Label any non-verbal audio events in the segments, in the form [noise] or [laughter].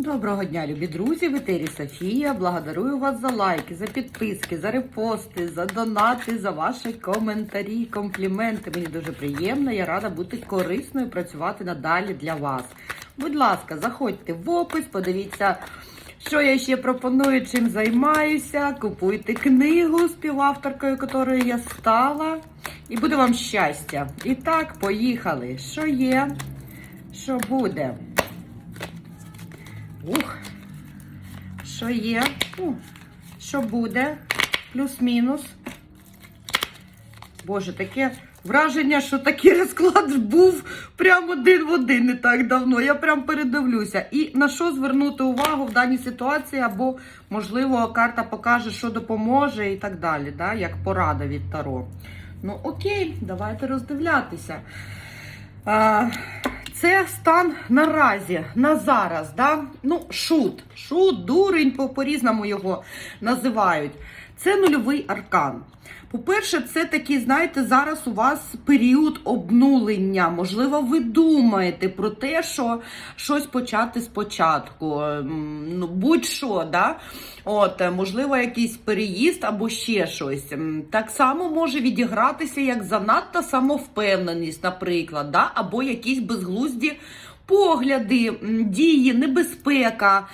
Доброго дня, любі друзі! В етері Софія. Благодарую вас за лайки, за підписки, за репости, за донати, за ваші коментарі, компліменти. Мені дуже приємно. Я рада бути корисною, працювати надалі для вас. Будь ласка, заходьте в опис, подивіться, що я ще пропоную, чим займаюся. Купуйте книгу співавторкою, якою я стала. І буде вам щастя. І так, поїхали. Що є? Що буде? Ух, що є? У, що буде? Плюс-мінус. Боже, таке враження, що такий розклад був прямо один в один не так давно. Я прям передивлюся. І на що звернути увагу в даній ситуації, або, можливо, карта покаже, що допоможе і так далі, да? як порада від Таро. Ну, окей, давайте роздивлятися. А, це стан наразі, на зараз, да? ну, шут, шут, дурень, по- по-різному його називають. Це нульовий аркан. По-перше, це такий, знаєте, зараз у вас період обнулення. Можливо, ви думаєте про те, що щось почати спочатку. Ну, будь-що, да? От, е, можливо, якийсь переїзд або ще щось. Так само може відігратися як занадта самовпевненість, наприклад, да? або якісь безглузді погляди, дії, небезпека.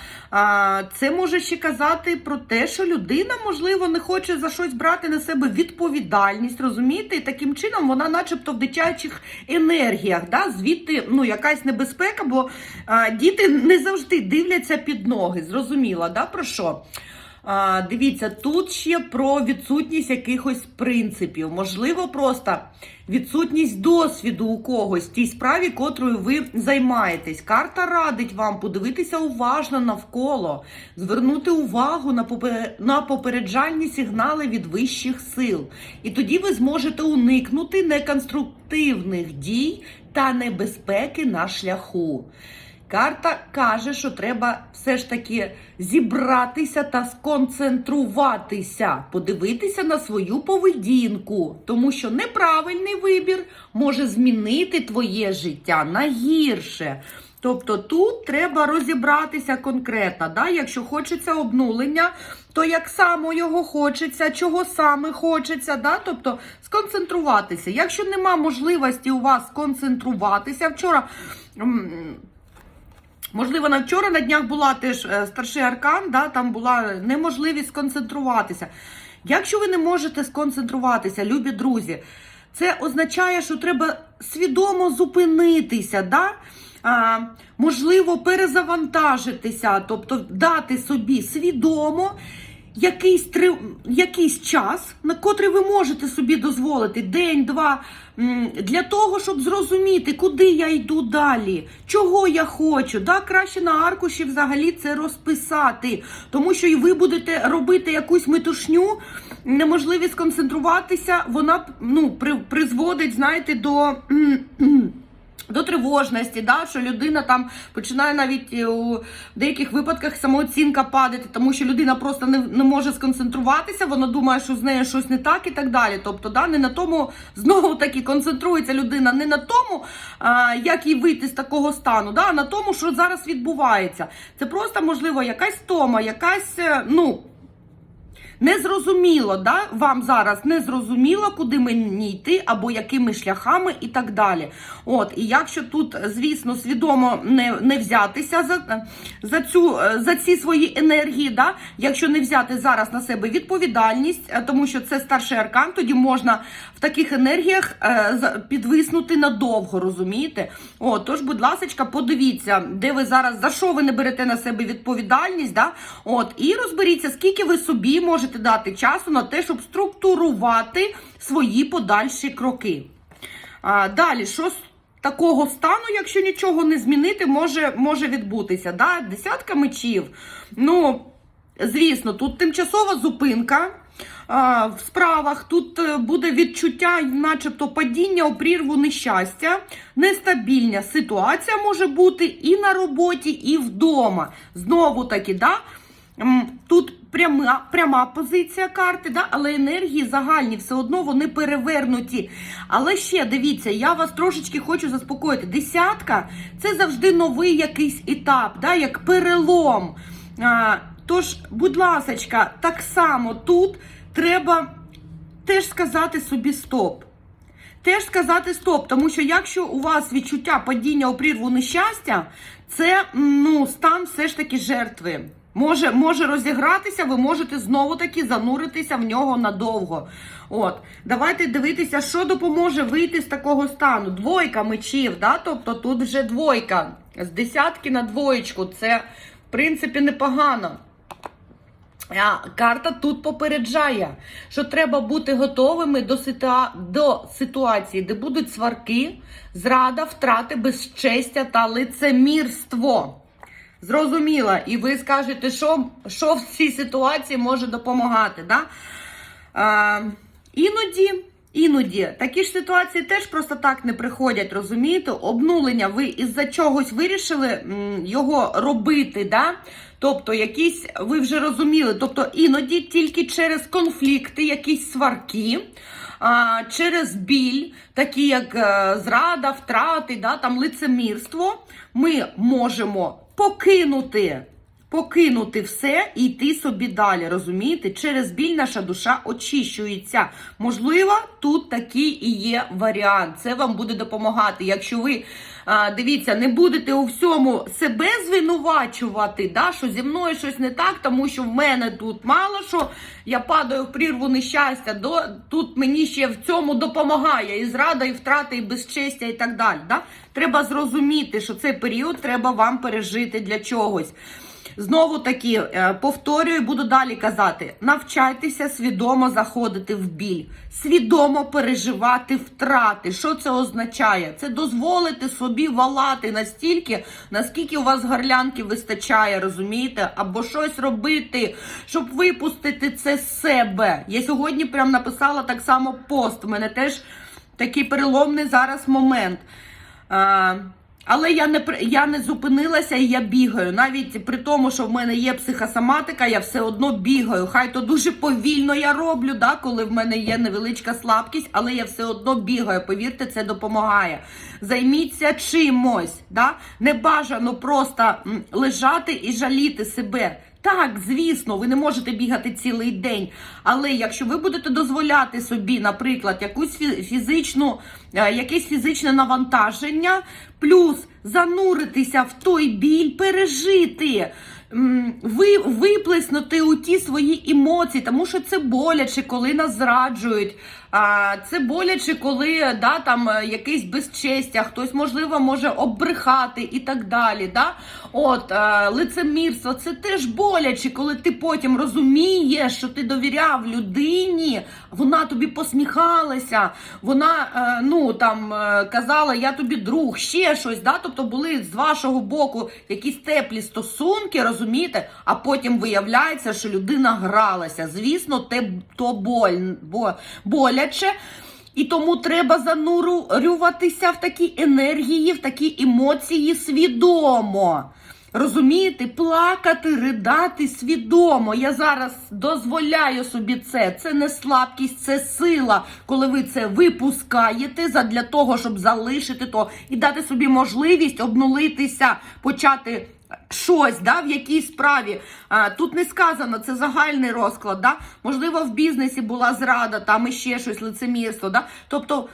Це може ще казати про те, що людина, можливо, не хоче за щось брати на себе відповідальність, розумієте? І таким чином вона, начебто, в дитячих енергіях, да? звідти ну, якась небезпека, бо діти не завжди дивляться під ноги. Зрозуміла, да, про що? Дивіться, тут ще про відсутність якихось принципів. Можливо, просто відсутність досвіду у когось тій справі, котрою ви займаєтесь. Карта радить вам подивитися уважно навколо, звернути увагу на попереджальні сигнали від вищих сил. І тоді ви зможете уникнути неконструктивних дій та небезпеки на шляху. Карта каже, що треба все ж таки зібратися та сконцентруватися, подивитися на свою поведінку, тому що неправильний вибір може змінити твоє життя на гірше. Тобто тут треба розібратися конкретно. Да? Якщо хочеться обнулення, то як само його хочеться, чого саме хочеться, да? тобто сконцентруватися. Якщо нема можливості у вас сконцентруватися, вчора. Можливо, на вчора на днях була теж е, старший аркан, да, там була неможливість сконцентруватися. Якщо ви не можете сконцентруватися, любі друзі, це означає, що треба свідомо зупинитися, да? а, можливо, перезавантажитися, тобто дати собі свідомо якийсь, три- якийсь час, на котрий ви можете собі дозволити день, два, для того, щоб зрозуміти, куди я йду далі, чого я хочу. Да, краще на аркуші взагалі це розписати, тому що і ви будете робити якусь метушню, неможливість сконцентруватися, вона ну, при, призводить, знаєте, до. До тривожності, да, що людина там починає навіть е, у деяких випадках самооцінка падати, тому що людина просто не, не може сконцентруватися, вона думає, що з нею щось не так і так далі. Тобто, да, не на тому [laughs] знову таки концентрується людина не на тому, а, як їй вийти з такого стану, да, а на тому, що зараз відбувається. Це просто можливо якась тома, якась, е, ну. Незрозуміло, да? вам зараз незрозуміло, куди мені йти, або якими шляхами і так далі. От, І якщо тут, звісно, свідомо не не взятися за за, цю, за ці свої енергії, да? якщо не взяти зараз на себе відповідальність, е, тому що це старший аркан, тоді можна в таких енергіях е, підвиснути надовго, розумієте? От, тож, будь ласка, подивіться, де ви зараз, за що ви не берете на себе відповідальність, да? От, і розберіться, скільки ви собі можете дати часу на те, щоб структурувати свої подальші кроки. А, далі, що з такого стану, якщо нічого не змінити, може, може відбутися. Да? Десятка мечів. Ну, звісно, тут тимчасова зупинка. В справах тут е, буде відчуття, начебто, падіння у прірву нещастя, нестабільна ситуація може бути і на роботі, і вдома. Знову таки, да? Тут пряма, пряма позиція карти, да? але енергії загальні все одно вони перевернуті. Але ще дивіться, я вас трошечки хочу заспокоїти. Десятка це завжди новий якийсь етап, да? як перелом. А, тож, будь ласочка, так само тут треба теж сказати собі стоп. Теж сказати стоп, тому що якщо у вас відчуття падіння у прірву нещастя, це ну, стан все ж таки жертви. Може, може розігратися, ви можете знову таки зануритися в нього надовго. От, давайте дивитися, що допоможе вийти з такого стану. Двойка мечів, да? тобто тут вже двойка. З десятки на двоєчку. Це, в принципі, непогано. А карта тут попереджає, що треба бути готовими до, ситуа... до ситуації, де будуть сварки, зрада, втрати, безчестя та лицемірство. Зрозуміла. І ви скажете, що, що в цій ситуації може допомагати. Да? А, іноді, іноді такі ж ситуації теж просто так не приходять, розумієте? Обнулення, ви із-за чогось вирішили його робити, да? Тобто, якісь, ви вже розуміли, тобто іноді тільки через конфлікти, якісь сварки. А, через біль, такі як е, зрада, втрати, да, там лицемірство, ми можемо покинути, покинути все і йти собі далі. Розумієте? Через біль наша душа очищується. Можливо, тут такий і є варіант. Це вам буде допомагати. Якщо ви дивіться, не будете у всьому себе звинувачувати, да, що зі мною щось не так, тому що в мене тут мало що, я падаю в прірву нещастя, до, тут мені ще в цьому допомагає і зрада, і втрата, і безчестя, і так далі. Да? Треба зрозуміти, що цей період треба вам пережити для чогось. Знову таки, е, повторюю, буду далі казати: навчайтеся свідомо заходити в біль, свідомо переживати втрати. Що це означає? Це дозволити собі валати настільки, наскільки у вас горлянки вистачає, розумієте? Або щось робити, щоб випустити це з себе. Я сьогодні прям написала так само пост. У мене теж такий переломний зараз момент. Але я не я не зупинилася і я бігаю. Навіть при тому, що в мене є психосоматика, я все одно бігаю. Хай то дуже повільно я роблю, да, коли в мене є невеличка слабкість, але я все одно бігаю. Повірте, це допомагає. Займіться чимось. Да? Не бажано просто лежати і жаліти себе. Так, звісно, ви не можете бігати цілий день. Але якщо ви будете дозволяти собі, наприклад, якусь фізичну, е, якесь фізичне навантаження, плюс зануритися в той біль, пережити. Ви виплеснути у ті свої емоції, тому що це боляче, коли нас зраджують. Це боляче, коли да, там е, якесь безчестя, хтось можливо може оббрехати і так далі. Да? От е, лицемірство, це теж боляче, коли ти потім розумієш, що ти довіряв людині, вона тобі посміхалася, вона е, ну там казала, я тобі друг, ще щось. Да? Тобто були з вашого боку якісь теплі стосунки, розумієте? А потім виявляється, що людина гралася. Звісно, те то боль, бо, боляче. І тому треба занурюватися в такі енергії, в такі емоції свідомо. Розумієте, плакати, ридати свідомо. Я зараз дозволяю собі це. Це не слабкість, це сила, коли ви це випускаєте задля того, щоб залишити то і дати собі можливість обнулитися, почати щось да, в якійсь справі. А, тут не сказано, це загальний розклад. Да? Можливо, в бізнесі була зрада, там іще щось, лицемірство. Да? Тобто.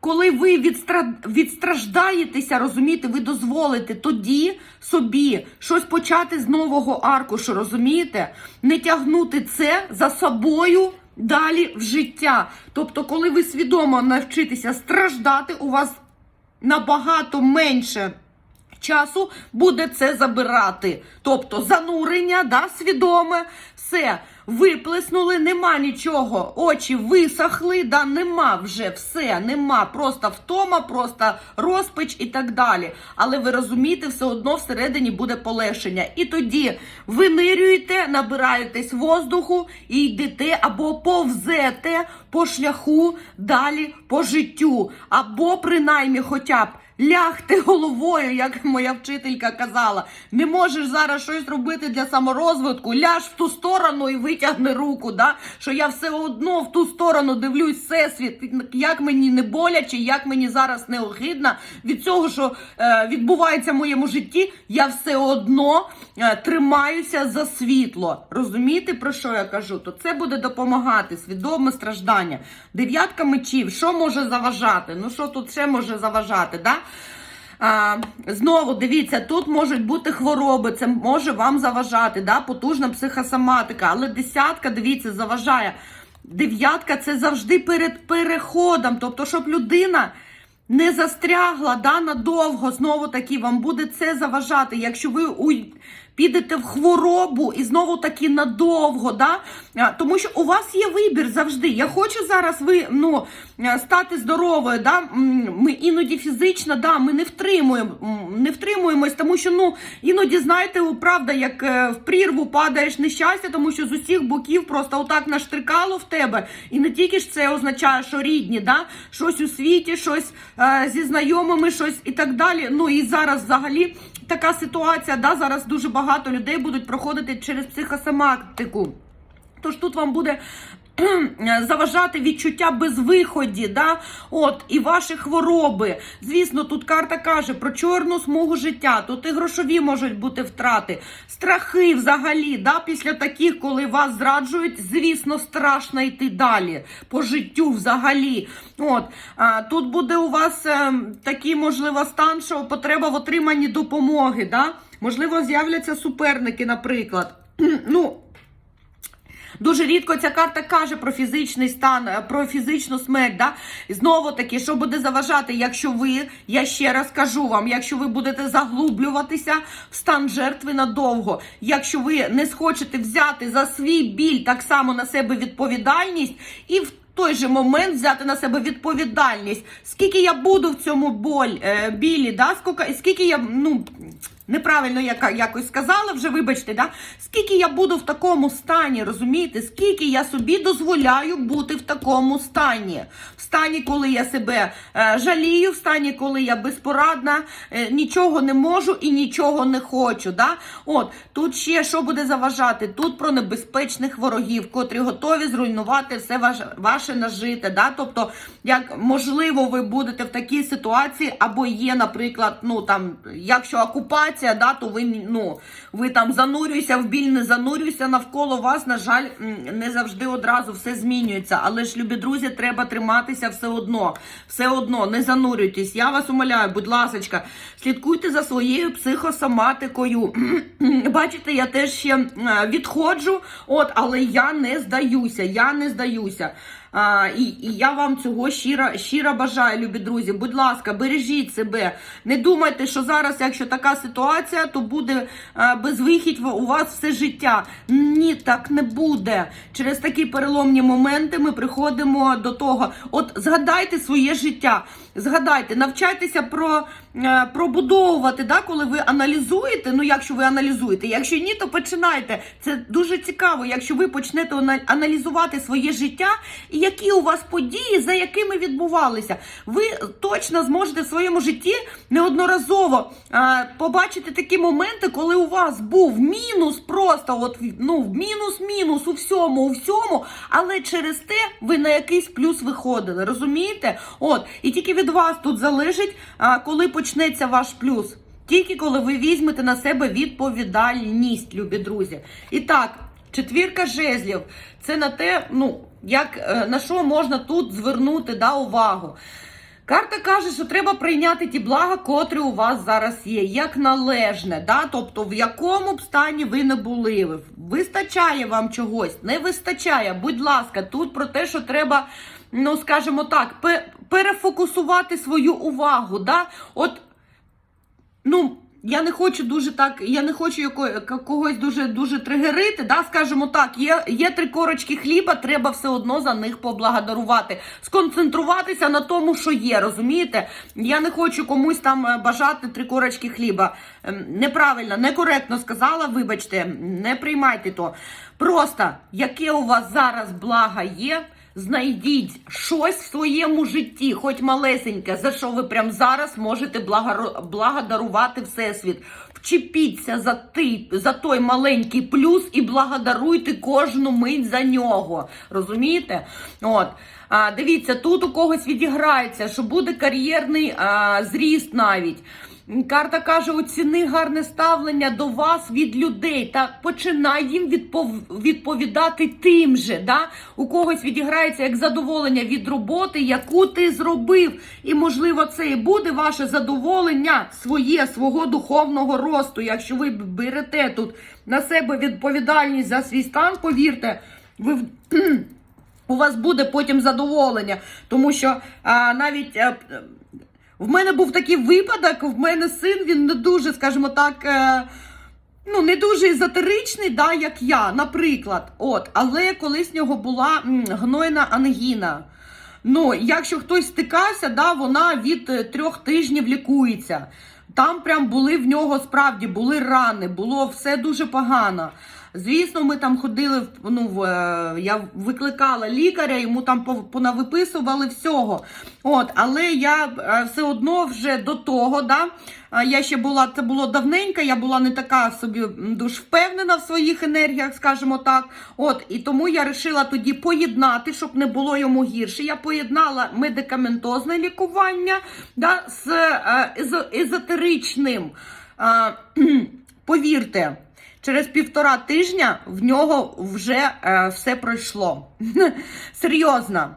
Коли ви відстра... відстраждаєтеся, розумієте, ви дозволите тоді собі щось почати з нового аркушу, розумієте? Не тягнути це за собою далі в життя. Тобто, коли ви свідомо навчитеся страждати, у вас набагато менше часу буде це забирати. Тобто занурення, да, свідоме, все. Виплеснули, нема нічого, очі висохли, да, нема вже все, нема. Просто втома, просто розпач і так далі. Але ви розумієте, все одно всередині буде полегшення. І тоді винирюєте, набираєтесь воздуху і йдете або повзете по шляху далі по життю, або принаймні хоча б лягти головою, як моя вчителька казала. Не можеш зараз щось робити для саморозвитку, ляж в ту сторону і витягни руку. Да? Що я все одно в ту сторону дивлюсь всесвіт, як мені не боляче, як мені зараз не огидно від цього, що е, відбувається в моєму житті, я все одно е, тримаюся за світло. Розумієте, про що я кажу? То це буде допомагати, свідоме страждання. Дев'ятка мечів, що може заважати? Ну що тут ще може заважати? Да? А, знову дивіться, тут можуть бути хвороби, це може вам заважати, да? потужна психосоматика, але десятка, дивіться, заважає. Дев'ятка це завжди перед переходом, тобто, щоб людина не застрягла да, надовго, знову таки вам буде це заважати. Якщо ви підете в хворобу і знову таки надовго, да? Тому що у вас є вибір завжди. Я хочу зараз ви ну, стати здоровою. Да? Ми іноді фізично, да, ми не втримуємо, не втримуємось, тому що ну, іноді, знаєте, правда, як е, в прірву падаєш нещастя, тому що з усіх боків просто отак наштрикало в тебе. І не тільки ж це означає, що рідні, да? щось у світі, щось е, зі знайомими, щось і так далі. Ну і зараз взагалі така ситуація, да? зараз дуже багато людей будуть проходити через психосоматику. Тож тут вам буде [clears throat] заважати відчуття безвиході, да? От, і ваші хвороби. Звісно, тут карта каже про чорну смугу життя. Тут і грошові можуть бути втрати, страхи взагалі. Да? Після таких, коли вас зраджують, звісно, страшно йти далі по життю взагалі. От, а, тут буде у вас е, такий, можливо, стан, що потреба в отриманні допомоги. Да? Можливо, з'являться суперники, наприклад. [clears throat] ну, Дуже рідко ця карта каже про фізичний стан, е, про фізичну смерть. Да? Знову таки, що буде заважати, якщо ви, я ще раз кажу вам, якщо ви будете заглублюватися в стан жертви надовго, якщо ви не схочете взяти за свій біль так само на себе відповідальність і в той же момент взяти на себе відповідальність, скільки я буду в цьому боль, е, білі, да? скільки, я, ну. Неправильно яка якось сказала вже, вибачте, да? скільки я буду в такому стані, розумієте? Скільки я собі дозволяю бути в такому стані? В стані, коли я себе е, жалію, в стані, коли я безпорадна, е, нічого не можу і нічого не хочу. Да? От тут ще що буде заважати? Тут про небезпечних ворогів, котрі готові зруйнувати все ваше, ваше нажите. Да? Тобто, як можливо, ви будете в такій ситуації, або є, наприклад, ну там, якщо окупація да, то ви ну ви там занурюйся в біль, не занурюйся навколо вас. На жаль, не завжди одразу все змінюється. Але ж, любі друзі, треба триматися все одно. Все одно, не занурюйтесь. Я вас умоляю, будь ласочка, слідкуйте за своєю психосоматикою. [clears throat] Бачите, я теж ще відходжу, от, але я не здаюся. Я не здаюся. І, і я вам цього щиро, щиро бажаю, любі друзі. Будь ласка, бережіть себе. Не думайте, що зараз, якщо така ситуація, то буде а, безвихідь у вас все життя. Ні, так не буде. Через такі переломні моменти ми приходимо до того. От згадайте своє життя. Згадайте, навчайтеся про е, пробудовувати, да, коли ви аналізуєте. Ну, якщо ви аналізуєте, якщо ні, то починайте. Це дуже цікаво, якщо ви почнете аналізувати своє життя і які у вас події, за якими відбувалися. Ви точно зможете в своєму житті неодноразово е, побачити такі моменти, коли у вас був мінус, просто от ну мінус-мінус у всьому, у всьому, але через те ви на якийсь плюс виходили. Розумієте? От і тільки від вас тут залежить, коли почнеться ваш плюс. Тільки коли ви візьмете на себе відповідальність, любі друзі. І так, четвірка жезлів це на те, ну як е, на що можна тут звернути да, увагу. Карта каже, що треба прийняти ті блага, котрі у вас зараз є, як належне, да? тобто в якому б стані ви не були. Вистачає вам чогось, не вистачає. Будь ласка, тут про те, що треба, ну скажімо так, перефокусувати свою увагу. Да? От, ну, я не хочу дуже так, я не хочу когось дуже дуже тригерити. Да? Скажімо так, є, є три корочки хліба, треба все одно за них поблагодарувати. Сконцентруватися на тому, що є, розумієте? Я не хочу комусь там е, бажати три корочки хліба. Ем, Неправильно, некоректно сказала, вибачте, не приймайте то. Просто яке у вас зараз благо є. Знайдіть щось в своєму житті, хоч малесеньке, за що ви прямо зараз можете благодарувати Всесвіт. Вчепіться за, ти, за той маленький плюс і благодаруйте кожну мить за нього. Розумієте? От. А, дивіться, тут у когось відіграється, що буде кар'єрний зріст навіть. Карта каже: оціни гарне ставлення до вас від людей та починай їм відпов- відповідати тим же. Да? У когось відіграється як задоволення від роботи, яку ти зробив. І, можливо, це і буде ваше задоволення своє, свого духовного росту. Якщо ви берете тут на себе відповідальність за свій стан, повірте, ви. [clears throat] У вас буде потім задоволення, тому що а, навіть е, в мене був такий випадок, в мене син, він не дуже, скажімо так, е, ну, не дуже езотеричний, да, як я, наприклад. От, але колись в нього була гнойна ангіна. Ну, якщо хтось стикався, да, вона від е, трьох тижнів лікується. Там прям були в нього справді були рани, було все дуже погано. Звісно, ми там ходили ну, е, я викликала лікаря, йому там понавиписували всього. От, але я е, все одно вже до того, да, е, я ще була, це було давненько, я була не така собі дуже впевнена в своїх енергіях, скажімо так. От, і тому я вирішила тоді поєднати, щоб не було йому гірше. Я поєднала медикаментозне лікування да, з езо- езотеричним. Повірте. Через півтора тижня в нього вже е, все пройшло. [laughs] Серйозно.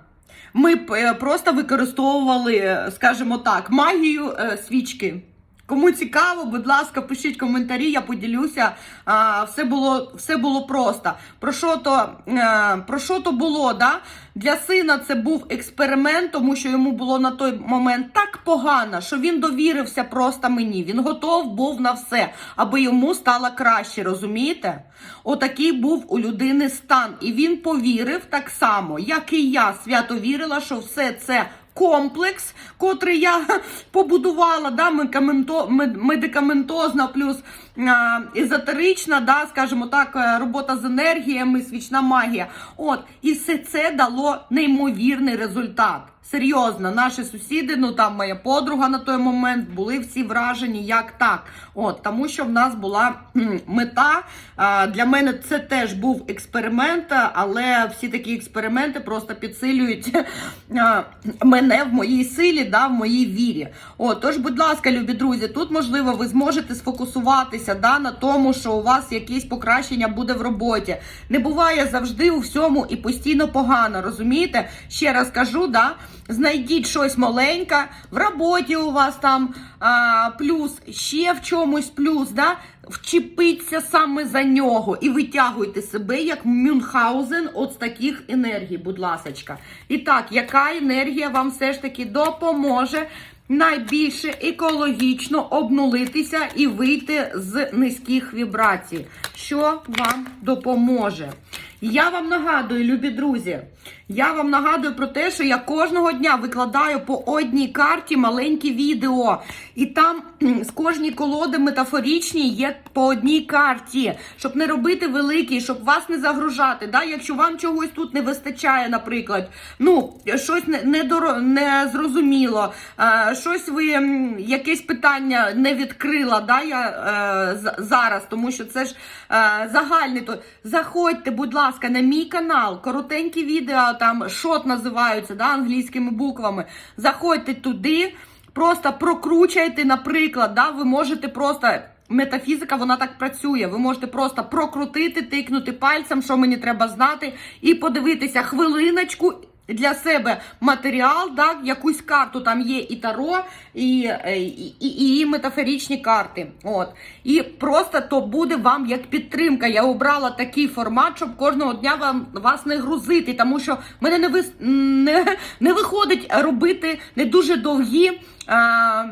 Ми е, просто використовували, е, скажімо так, магію е, свічки. Кому цікаво, будь ласка, пишіть коментарі, я поділюся. А, все, було, все було просто. Про що то, е, про що то було? Да? Для сина це був експеримент, тому що йому було на той момент так погано, що він довірився просто мені. Він готов був на все, аби йому стало краще, розумієте? Отакий був у людини стан. І він повірив так само, як і я свято вірила, що все це комплекс, котрий я [laughs] побудувала, да, медикаменто, медикаментозна плюс езотерична, да, скажімо так, е, робота з енергіями, свічна магія. От, і все це дало неймовірний результат. Серйозно, наші сусіди, ну там моя подруга на той момент були всі вражені, як так. От, тому що в нас була мета. Для мене це теж був експеримент, але всі такі експерименти просто підсилюють [laughs] мене в моїй силі, да, в моїй вірі. От, тож, будь ласка, любі друзі, тут можливо ви зможете сфокусуватися да, на тому, що у вас якесь покращення буде в роботі. Не буває завжди у всьому і постійно погано, розумієте? Ще раз кажу, да, знайдіть щось маленьке, в роботі у вас там а, плюс, ще в чомусь плюс, да, вчепіться саме за нього і витягуйте себе як Мюнхгаузен от таких енергій, будь ласочка. І так, яка енергія вам все ж таки допоможе найбільше екологічно обнулитися і вийти з низьких вібрацій? Що вам допоможе? Я вам нагадую, любі друзі, я вам нагадую про те, що я кожного дня викладаю по одній карті маленькі відео. І там з кожній колоди метафоричній є по одній карті, щоб не робити великий, щоб вас не загружати. Да? Якщо вам чогось тут не вистачає, наприклад, ну, щось не, не, доро- не зрозуміло, е, щось ви якесь питання не відкрила, да, я е, зараз, тому що це ж е, загальний. То заходьте, будь ласка, на мій канал, коротенькі відео, там шот називаються да, англійськими буквами. Заходьте туди, просто прокручайте, наприклад, да, ви можете просто. Метафізика, вона так працює. Ви можете просто прокрутити, тикнути пальцем, що мені треба знати, і подивитися хвилиночку для себе матеріал, так, якусь карту там є і таро, і, е, і, і, і метафорічні карти. От. І просто то буде вам як підтримка. Я обрала такий формат, щоб кожного дня вам вас не грузити, тому що мене не, ви, не, не виходить робити не дуже довгі. А,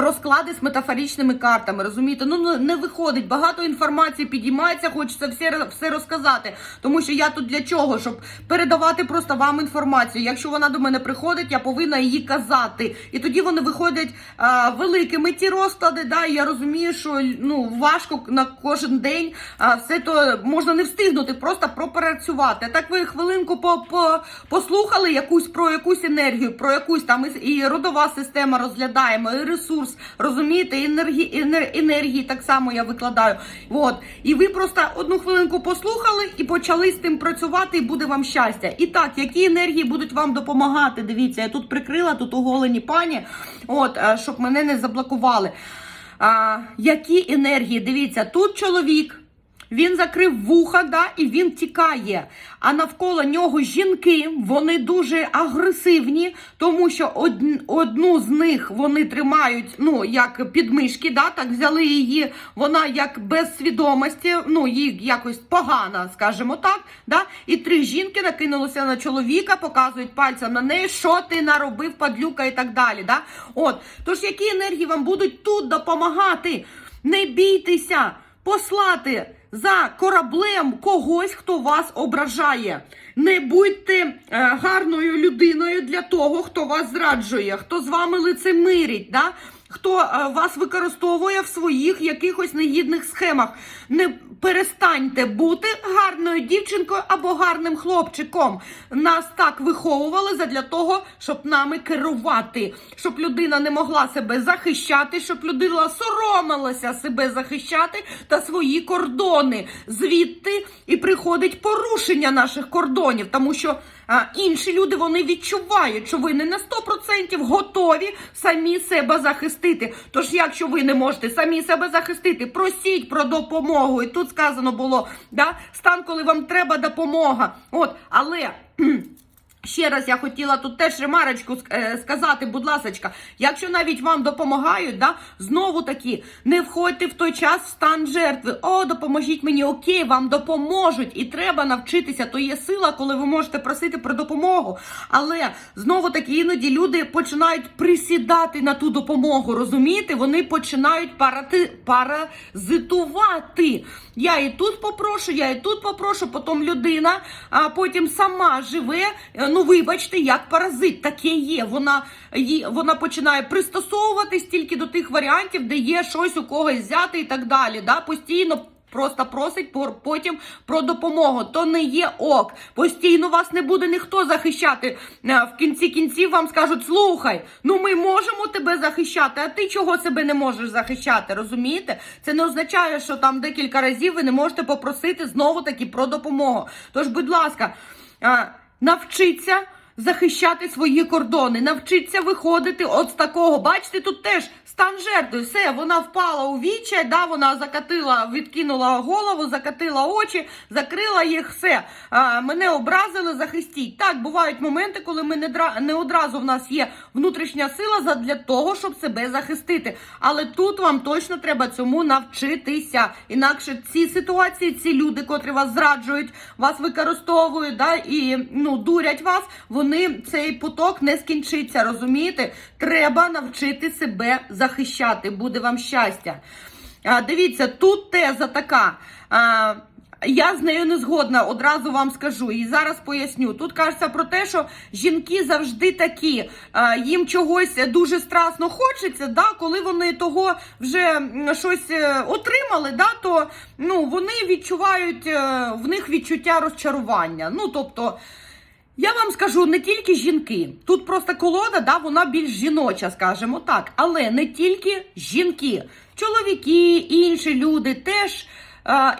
Розклади з метафоричними картами, розумієте? Ну ну, не виходить. Багато інформації підіймається, хочеться все, все розказати. Тому що я тут для чого? Щоб передавати просто вам інформацію. Якщо вона до мене приходить, я повинна її казати. І тоді вони виходять а, великими ті розклади. Да, я розумію, що ну важко на кожен день а, все то можна не встигнути, просто пропрацювати. Так ви хвилинку по, по послухали якусь про якусь енергію, про якусь там і родова система розглядаємо, і ресурс, розумієте, енергії, енергії так само я викладаю. От. І ви просто одну хвилинку послухали і почали з тим працювати, і буде вам щастя. І так, які енергії будуть вам допомагати? Дивіться, я тут прикрила, тут оголені пані, от, е, щоб мене не заблокували. А, які енергії? Дивіться, тут чоловік. Він закрив вуха, да, і він тікає. А навколо нього жінки, вони дуже агресивні, тому що одн- одну з них вони тримають, ну, як підмишки, да, так взяли її, вона як без свідомості, ну, їй якось погана, скажімо так. Да? І три жінки накинулися на чоловіка, показують пальцем на неї, що ти наробив, падлюка і так далі. Да? От, тож які енергії вам будуть тут допомагати? Не бійтеся послати за кораблем когось, хто вас ображає. Не будьте е, гарною людиною для того, хто вас зраджує, хто з вами лицемирить, да? Хто е, вас використовує в своїх якихось негідних схемах. Не перестаньте бути гарною дівчинкою або гарним хлопчиком. Нас так виховували задля того, щоб нами керувати, щоб людина не могла себе захищати, щоб людина соромилася себе захищати та свої кордони. Звідти і приходить порушення наших кордонів, тому що а, інші люди вони відчувають, що ви не на 100% готові самі себе захистити. Тож, якщо ви не можете самі себе захистити, просіть про допомогу. І тут сказано було да, стан, коли вам треба допомога. От, але. Ще раз я хотіла тут теж ремарочку е, сказати, будь ласочка, якщо навіть вам допомагають, да, знову таки не входьте в той час в стан жертви. О, допоможіть мені, окей, вам допоможуть. І треба навчитися. То є сила, коли ви можете просити про допомогу. Але знову таки іноді люди починають присідати на ту допомогу. Розумієте? Вони починають парати, паразитувати. Я і тут попрошу, я і тут попрошу, потім людина, а потім сама живе. Е, Ну, вибачте, як паразит, таке є. Вона, вона починає пристосовуватись тільки до тих варіантів, де є щось у когось взяти і так далі. Да? Постійно. Просто просить потім про допомогу. То не є ок. Постійно вас не буде ніхто захищати. Е, В кінці кінців вам скажуть: слухай, ну ми можемо тебе захищати, а ти чого себе не можеш захищати? Розумієте? Це не означає, що там декілька разів ви не можете попросити знову таки про допомогу. Тож, будь ласка, навчіться. Захищати свої кордони, навчиться виходити от з такого. Бачите, тут теж стан жертви. Все, вона впала у вічай, да, вона закатила, відкинула голову, закатила очі, закрила їх. Все а, мене образили, захистіть. Так, бувають моменти, коли ми не дра не одразу в нас є внутрішня сила для того, щоб себе захистити. Але тут вам точно треба цьому навчитися. Інакше ці ситуації, ці люди, котрі вас зраджують, вас використовують, да, і ну дурять вас. Вони цей поток не скінчиться. Розумієте? Треба навчити себе захищати. Буде вам щастя. А, дивіться, тут теза така. А, я з нею не згодна, одразу вам скажу. І зараз поясню. Тут кажеться про те, що жінки завжди такі, їм чогось дуже страшно хочеться, да, коли вони того вже щось е, отримали, да, то ну, вони відчувають, е, в них відчуття розчарування. Ну, тобто. Я вам скажу не тільки жінки. Тут просто колода, да, вона більш жіноча, скажімо так. Але не тільки жінки, чоловіки, інші люди теж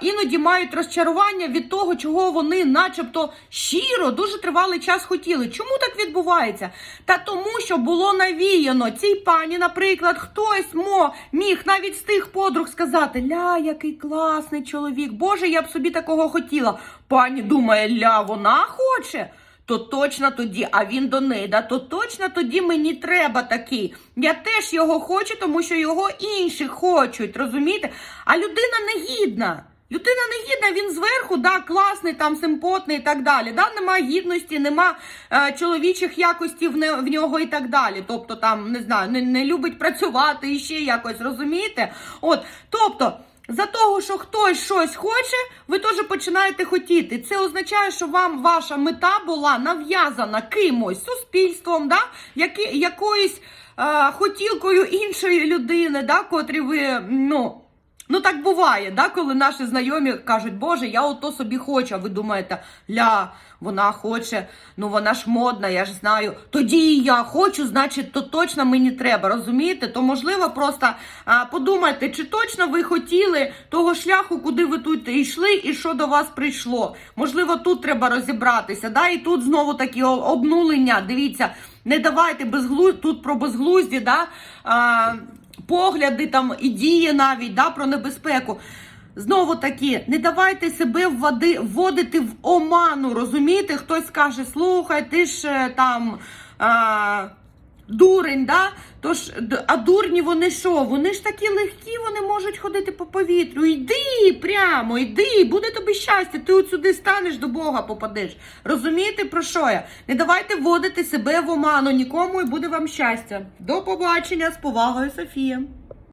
іноді мають розчарування від того, чого вони, начебто, щиро дуже тривалий час хотіли. Чому так відбувається? Та тому, що було навіяно цій пані, наприклад, хтось мо міг навіть з тих подруг сказати: Ля, який класний чоловік, Боже, я б собі такого хотіла. Пані думає, ля, вона хоче то точно тоді, а він до неї, то точно тоді мені треба такий. Я теж його хочу, тому що його інші хочуть, розумієте? А людина негідна. Людина не гідна, він зверху, да, класний, там, симпотний і так далі. Да, нема гідності, нема е, чоловічих якостей в, не, в нього і так далі. Тобто, там, не знаю, не, не любить працювати і ще якось, розумієте? От, тобто. За того, що хтось щось хоче, ви теж починаєте хотіти. Це означає, що вам ваша мета була нав'язана кимось, суспільством, да? Які, якоюсь е, хотілкою іншої людини, да? котрі ви, ну. Ну так буває, да, коли наші знайомі кажуть, Боже, я ото собі хочу, а ви думаєте, ля, вона хоче, ну вона ж модна, я ж знаю. Тоді і я хочу, значить, то точно мені треба, розумієте? То можливо просто а, подумайте, чи точно ви хотіли того шляху, куди ви тут йшли, і що до вас прийшло. Можливо, тут треба розібратися. Да? І тут знову такі обнулення. Дивіться, не давайте безглу... тут про безглузді, да? а, погляди там і дії навіть да, про небезпеку. Знову таки, не давайте себе вводи, вводити в оману. Розумієте? Хтось скаже, слухай, ти ж е, там. А, Дурень, да? Тож, а дурні вони що? Вони ж такі легкі, вони можуть ходити по повітрю. Йди прямо, йди, буде тобі щастя. Ти от сюди станеш до Бога попадеш. Розумієте про що я? Не давайте вводити себе в оману нікому і буде вам щастя. До побачення з повагою, Софія.